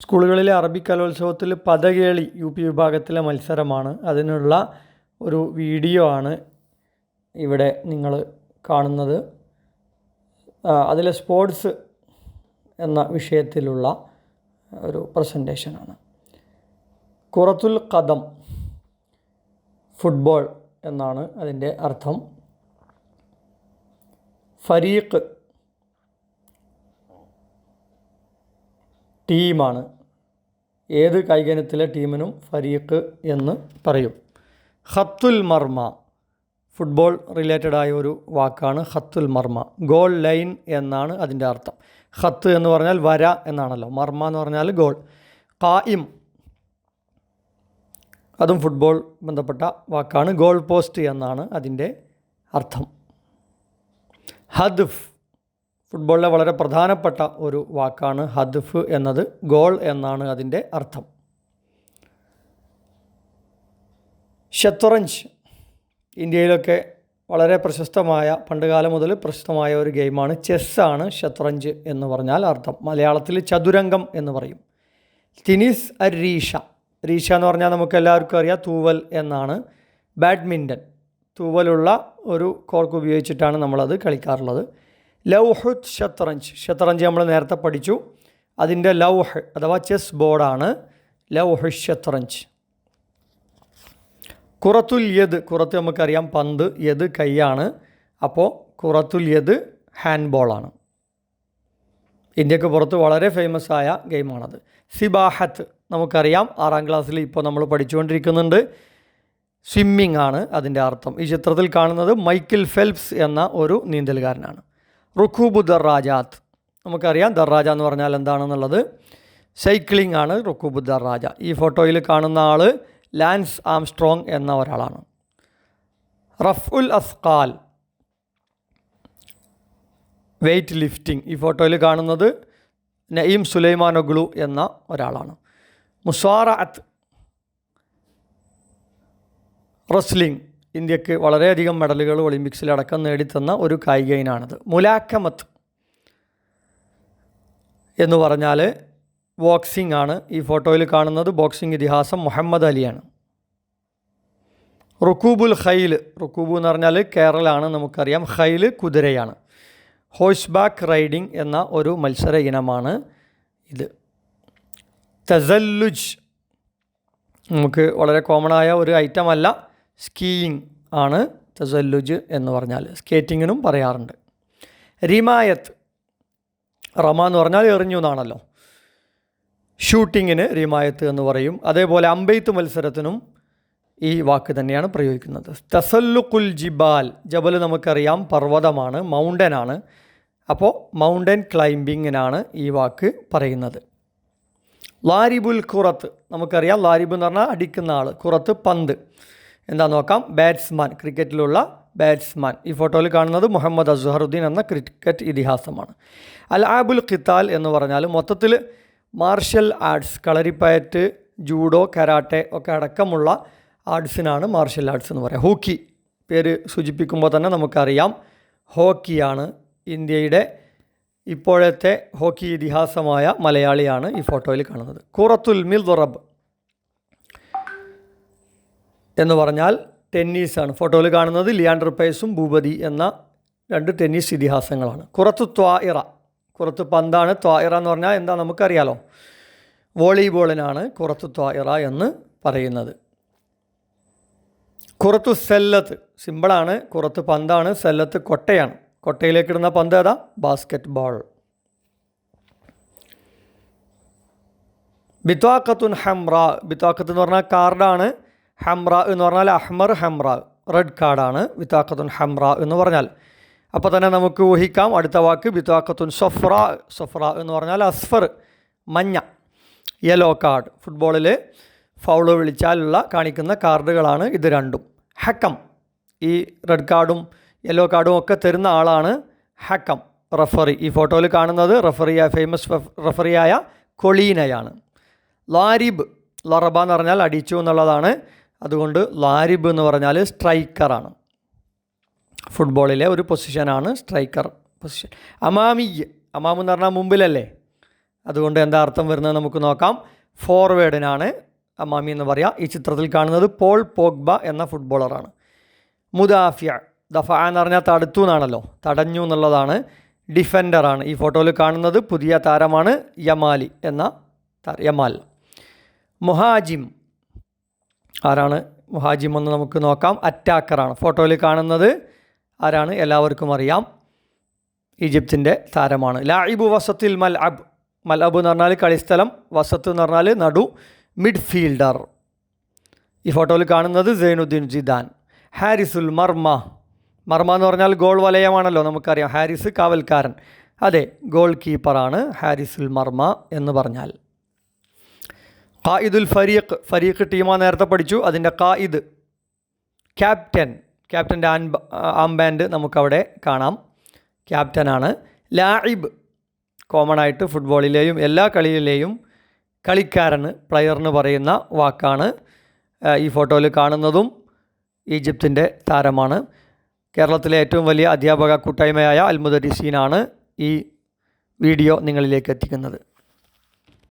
സ്കൂളുകളിലെ അറബി കലോത്സവത്തിൽ പദകേളി യു പി വിഭാഗത്തിലെ മത്സരമാണ്. അതിനുള്ള ഒരു വീഡിയോ ആണ് ഇവിടെ നിങ്ങൾ കാണുന്നത്. അതിലെ സ്പോർട്സ് എന്ന വിഷയത്തിലുള്ള ഒരു പ്രസന്റേഷനാണ് കുറത്തുൽ കദം ഫുട്ബോൾ എന്നാണ് അതിന്റെ അർത്ഥം. ഫരീഖ് ടീമാണ്. ഏത് കായികനത്തിലെ ടീമിനും ഫരീഖ് എന്ന് പറയും. ഹത്തുൽ മർമ ഫുട്ബോൾ ആയ ഒരു വാക്കാണ് ഹത്തുൽ മർമ. ഗോൾ ലൈൻ എന്നാണ് അതിന്റെ അർത്ഥം. ഹത്ത് എന്ന് പറഞ്ഞാൽ വര എന്നാണല്ലോ. മർമ എന്ന് പറഞ്ഞാൽ ഗോൾ. കായിം അതും ഫുട്ബോൾ ബന്ധപ്പെട്ട വാക്കാണ്. ഗോൾ പോസ്റ്റ് എന്നാണ് അതിന്റെ അർത്ഥം. ഹദ്ഫ് ഫുട്ബോളിലെ വളരെ പ്രധാനപ്പെട്ട ഒരു വാക്കാണ് ഹദ്ഫ് എന്നത് ഗോൾ എന്നാണ് അതിന്റെ അർത്ഥം. ഷത്തുറഞ്ച് ഇന്ത്യയിലൊക്കെ വളരെ പ്രശസ്തമായ പണ്ടുകാലം മുതൽ പ്രശസ്തമായ ഒരു ഗെയിമാണ് ചെസ്സാണ് ഷത്രഞ്ച് എന്ന് പറഞ്ഞാൽ അർത്ഥം. മലയാളത്തിൽ ചതുരംഗം എന്ന് പറയും. ടെന്നീസ് അരീഷ രീഷ എന്ന് പറഞ്ഞാൽ നമുക്ക് എല്ലാവർക്കും അറിയാം തൂവൽ എന്നാണ്. ബാഡ്മിന്റൺ. തൂവലുള്ള ഒരു കോർക്ക് ഉപയോഗിച്ചിട്ടാണ് നമ്മളത് കളിക്കാറുള്ളത്. ലൗഹുത് ഷത്രഞ്ച് ഷത്രഞ്ച് നമ്മൾ നേരത്തെ പഠിച്ചു. അതിന്റെ ലൗഹ് അഥവാ ചെസ് ബോർഡാണ് ലൗഹ് ഷത്രഞ്ച് കുറത്തുൽ യദ് കുറത്ത് നമുക്കറിയാം പന്ത് യദ് കൈയാണ്. അപ്പോൾ കുറത്തുൽ യദ് ഹാൻഡ് ബോളാണ് ഇന്ത്യയ്ക്ക് പുറത്ത് വളരെ ഫേമസ് ആയ ഗെയിമാണത്. സിബാഹത്ത് നമുക്കറിയാം ആറാം ക്ലാസ്സിൽ ഇപ്പോൾ നമ്മൾ പഠിച്ചുകൊണ്ടിരിക്കുന്നുണ്ട്. സ്വിമ്മിംഗ് ആണ് അതിന്റെ അർത്ഥം. ഈ ചിത്രത്തിൽ കാണുന്നത് മൈക്കിൾ ഫെൽപ്സ് എന്ന ഒരു നീന്തലുകാരനാണ് റുഖൂബു ദർറാജാത്ത്. നമുക്കറിയാം ദർറാജ എന്ന് പറഞ്ഞാൽ എന്താണെന്നുള്ളത്? സൈക്ലിംഗ് ആണ് റുഖൂബു ദർറാജ. ഈ ഫോട്ടോയിൽ കാണുന്ന ആൾ ലാൻസ് ആംസ്ട്രോങ് എന്ന ഒരാളാണ്. റഫ് ഉൽ അസ്കാൽ വെയ്റ്റ് ലിഫ്റ്റിംഗ്. ഈ ഫോട്ടോയിൽ കാണുന്നത് നയീം സുലൈമാനൊഗ്ലു എന്ന ഒരാളാണ്. മുസാറഅത്ത് റസ്ലിംഗ്. ഇന്ത്യയ്ക്ക് വളരെയധികം മെഡലുകൾ ഒളിമ്പിക്സിലടക്കം നേടിത്തന്ന ഒരു കായിക ഇനാണിത് മുലാക്കമത്ത് എന്ന് പറഞ്ഞാൽ ബോക്സിംഗ് ആണ്. ഈ ഫോട്ടോയിൽ കാണുന്നത് ബോക്സിംഗ് ഇതിഹാസം മുഹമ്മദ് അലിയാണ്. റുക്കൂബുൽ ഖൈൽ റുക്കൂബു എന്ന് പറഞ്ഞാൽ കേരളമാണ് നമുക്കറിയാം. ഖൈൽ കുതിരയാണ്. ഹോഴ്സ് ബാക്ക് റൈഡിംഗ് എന്ന ഒരു മത്സര ഇനമാണ് ഇത്. തസല്ലുജ് നമുക്ക് വളരെ കോമൺ ആയ ഒരു ഐറ്റം അല്ല. സ്കീയിങ് ആണ് തസല്ലുജ് എന്ന് പറഞ്ഞാൽ സ്കേറ്റിങ്ങിനും പറയാറുണ്ട്. റിമായത്ത് റമ എന്ന് പറഞ്ഞാൽ എറിഞ്ഞു എന്നാണല്ലോ. ഷൂട്ടിങ്ങിന് റിമായത്ത് എന്ന് പറയും. അതേപോലെ അമ്പെയ്ത്ത് മത്സരത്തിനും ഈ വാക്ക് തന്നെയാണ് പ്രയോഗിക്കുന്നത്. തസല്ലുക്കുൽ ജിബാൽ ജബൽ നമുക്കറിയാം പർവതമാണ് മൗണ്ടനാണ് അപ്പോൾ മൗണ്ടൻ ക്ലൈംബിങ്ങിനാണ് ഈ വാക്ക് പറയുന്നത്. ലാരിബുൽ ഖുറത്ത് നമുക്കറിയാം ലാരിബ് എന്ന് പറഞ്ഞാൽ അടിക്കുന്ന ആൾ ഖുറത്ത് പന്ത്. എന്താ നോക്കാം? ബാറ്റ്സ്മാൻ ക്രിക്കറ്റിലുള്ള ബാറ്റ്സ്മാൻ ഈ ഫോട്ടോയിൽ കാണുന്നത് മുഹമ്മദ് അസ്ഹറുദ്ദീൻ എന്ന ക്രിക്കറ്റ് ഇതിഹാസമാണ്. അൽ ആബുൽ ഖിത്താൽ എന്ന് പറഞ്ഞാൽ മൊത്തത്തിൽ martial arts kalaripayattu judo karate ഒക്കെ അടക്കമുള്ള ആർട്സിനാണ് മാർഷൽ ആർട്സ് എന്ന് പറയുക ഹോക്കി പേര് സൂചിപ്പിക്കുമ്പോൾ തന്നെ നമുക്കറിയാം. ഹോക്കിയാണ് ഇന്ത്യയുടെ ഇപ്പോഴത്തെ ഹോക്കി ഇതിഹാസമായ മലയാളിയാണ് ഈ ഫോട്ടോയിൽ കാണുന്നത്. കൂറത്തുൽ മിൽ ദുറബ് എന്ന് പറഞ്ഞാൽ ടെന്നീസാണ്. ഫോട്ടോയിൽ കാണുന്നത് ലിയാൻഡർ പേസും ഭൂപതി എന്ന രണ്ട് ടെന്നീസ് ഇതിഹാസങ്ങളാണ്. കുറത്ത് ത്വായിറ കുറത്ത് പന്താണ്. ത്വായിറ എന്ന് പറഞ്ഞാൽ എന്താ നമുക്കറിയാലോ? വോളിബോളിനാണ് കുറത്ത് ത്വായിറ എന്ന് പറയുന്നത്. കുറത്ത് സെല്ലത്ത്. സിമ്പിളാണ്. കുറത്ത് പന്താണ്. സെല്ലത്ത് കൊട്ടയാണ്. കൊട്ടയിലേക്ക് ഇടുന്ന പന്ത് ഏതാ? Basket ball ബിത്വാക്കത്തുൻ ഹംറ. ബിത്വാക്കത്ത് എന്ന് പറഞ്ഞാൽ കാർഡാണ്. ഹംറ എന്ന് പറഞ്ഞാൽ അഹ്മർ ഹംറ റെഡ് കാർഡാണ് വിത്താക്കത്തുൻ ഹംറ എന്ന് പറഞ്ഞാൽ. അപ്പോൾ തന്നെ നമുക്ക് ഊഹിക്കാം അടുത്ത വാക്ക് വിത്താക്കത്തുൻ സൊഫ്ര സൊഫ്ര എന്ന് പറഞ്ഞാൽ അസ്ഫർ മഞ്ഞ യെല്ലോ കാർഡ്. ഫുട്ബോളിൽ ഫൗൾ വിളിച്ചാലുള്ള കാണിക്കുന്ന കാർഡുകളാണ് ഇത് രണ്ടും. ഹക്കം ഈ റെഡ് കാർഡും യെല്ലോ കാർഡും ഒക്കെ തരുന്ന ആളാണ് ഹക്കം റഫറി. ഈ ഫോട്ടോയിൽ കാണുന്നത് റഫറിയ ഫേമസ് റഫറിയായ കൊളീനയാണ്. ലാരിബ് ലറബ എന്ന് പറഞ്ഞാൽ അടിച്ചു എന്നുള്ളതാണ് അതുകൊണ്ട് ലാരിബ് എന്ന് പറഞ്ഞാൽ സ്ട്രൈക്കറാണ് ഫുട്ബോളിലെ ഒരു പൊസിഷനാണ് സ്ട്രൈക്കർ പൊസിഷൻ അമാമി അമാം എന്ന് പറഞ്ഞാൽ മുമ്പിലല്ലേ? അതുകൊണ്ട് എന്താ അർത്ഥം വരുന്നത് നമുക്ക് നോക്കാം. ഫോർവേഡിനാണ് അമാമി എന്ന് പറയുക ഈ ചിത്രത്തിൽ കാണുന്നത് പോൾ പോഗ്ബ എന്ന ഫുട്ബോളറാണ് മുദാഫിയ ദഫ എന്ന് പറഞ്ഞാൽ തടുത്തു എന്നാണല്ലോ. തടഞ്ഞു എന്നുള്ളതാണ്. ഡിഫൻഡറാണ് ഈ ഫോട്ടോയിൽ കാണുന്നത് പുതിയ താരമാണ് യമാലി എന്ന യമാൽ. മുഹാജിം ആരാണ് മുഹാജിം എന്ന് നമുക്ക് നോക്കാം. അറ്റാക്കറാണ്. ഫോട്ടോയിൽ കാണുന്നത് ആരാണ്? എല്ലാവർക്കും അറിയാം. ഈജിപ്തിന്റെ താരമാണ്. ലായിബു വസത്തിൽ മൽ അബ് മൽ അബ് എന്ന് പറഞ്ഞാൽ കളിസ്ഥലം വസത്ത് എന്ന് പറഞ്ഞാൽ നടു. മിഡ് ഫീൽഡർ ഈ ഫോട്ടോയിൽ കാണുന്നത് സൈനുദ്ദീൻ ജിദാൻ. ഹാരിസുൽ മർമ. മർമ എന്ന് പറഞ്ഞാൽ ഗോൾ വലയമാണല്ലോ നമുക്കറിയാം. ഹാരിസ് കാവൽക്കാരൻ. അതെ ഗോൾ കീപ്പറാണ് ഹാരിസുൽ മർമ എന്ന് പറഞ്ഞാൽ. ഖായിദുൽ ഫരീഖ് ഫരീഖ് ടീമാണ് നേരത്തെ പഠിച്ചു. അതിന്റെ ഖായിദ് ക്യാപ്റ്റൻ ക്യാപ്റ്റന്റെ ആൻ ആംബാൻഡ് നമുക്കവിടെ കാണാം. ക്യാപ്റ്റനാണ്. ലാഇബ് കോമൺ ആയിട്ട് ഫുട്ബോളിലെയും എല്ലാ കളിയിലെയും കളിക്കാരന് പ്ലെയർ എന്ന് പറയുന്ന വാക്കാണ് ഈ ഫോട്ടോയിൽ കാണുന്നതും ഈജിപ്തിന്റെ താരമാണ്. കേരളത്തിലെ ഏറ്റവും വലിയ അധ്യാപക കൂട്ടായ്മയായ അൽമുദരിസീനാണ് ഈ വീഡിയോ നിങ്ങളിലേക്ക് എത്തിക്കുന്നത്.